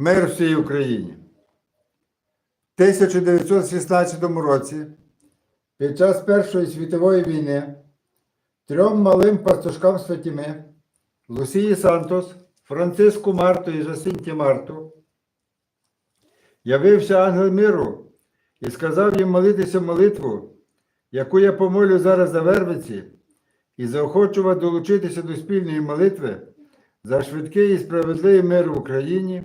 Мир всій Україні. В 1916 році, під час Першої світової війни, трьом малим пастушкам Святіми Лусії Сантос, Франциску Марту і Жасинті Марту явився ангел миру і сказав їм молитися молитву, яку я помолю зараз за Вервиці, і заохочував долучитися до спільної молитви за швидкий і справедливий мир в Україні,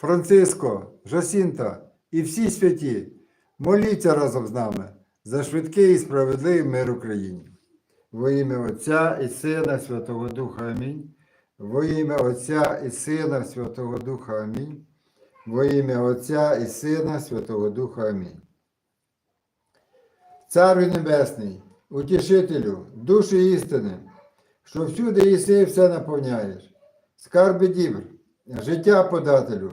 Франциско, Жасінта і всі святі, моліться разом з нами за швидкий і справедливий мир Україні. Во ім'я Отця і Сина Святого Духа Амінь. Во ім'я Отця і Сина Святого Духа Амінь. Во ім'я Отця і Сина Святого Духа Амінь. Царю Небесний, утішителю, душі істини, що всюди єси все наповняєш, скарби дібр, життя подателю,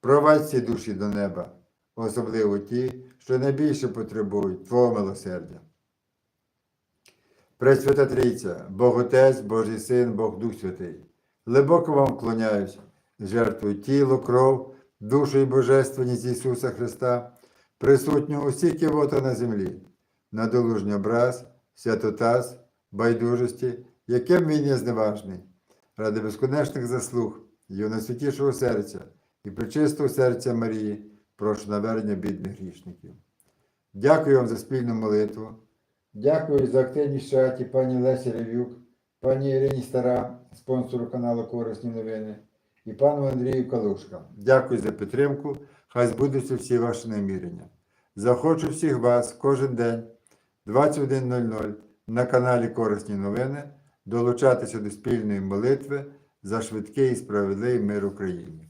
провадь всі душі до неба, особливо ті, що найбільше потребують Твого милосердя. Пресвята Трійця, Бог Отець, Божий Син, Бог Дух Святий, глибоко вам вклоняюсь, жертвую тіло, кров, душу і божественність Ісуса Христа, присутнього усіх кивота на землі, на долужній образ, святотаз, байдужості, яким він є зневажний, ради безконечних заслуг, його найсвятішого серця і причистого серця Марії, прошу навернення бідних грішників. Дякую вам за спільну молитву. Дякую за активність чаті пані Лесі Ревюк, пані Ірині Стара, спонсору каналу Корисні новини, і пану Андрію Калушка. Дякую за підтримку. Хай збудуться всі ваші намірення. Захочу всіх вас кожен день 21.00 на каналі Корисні новини долучатися до спільної молитви за швидкий і справедливий мир Україні.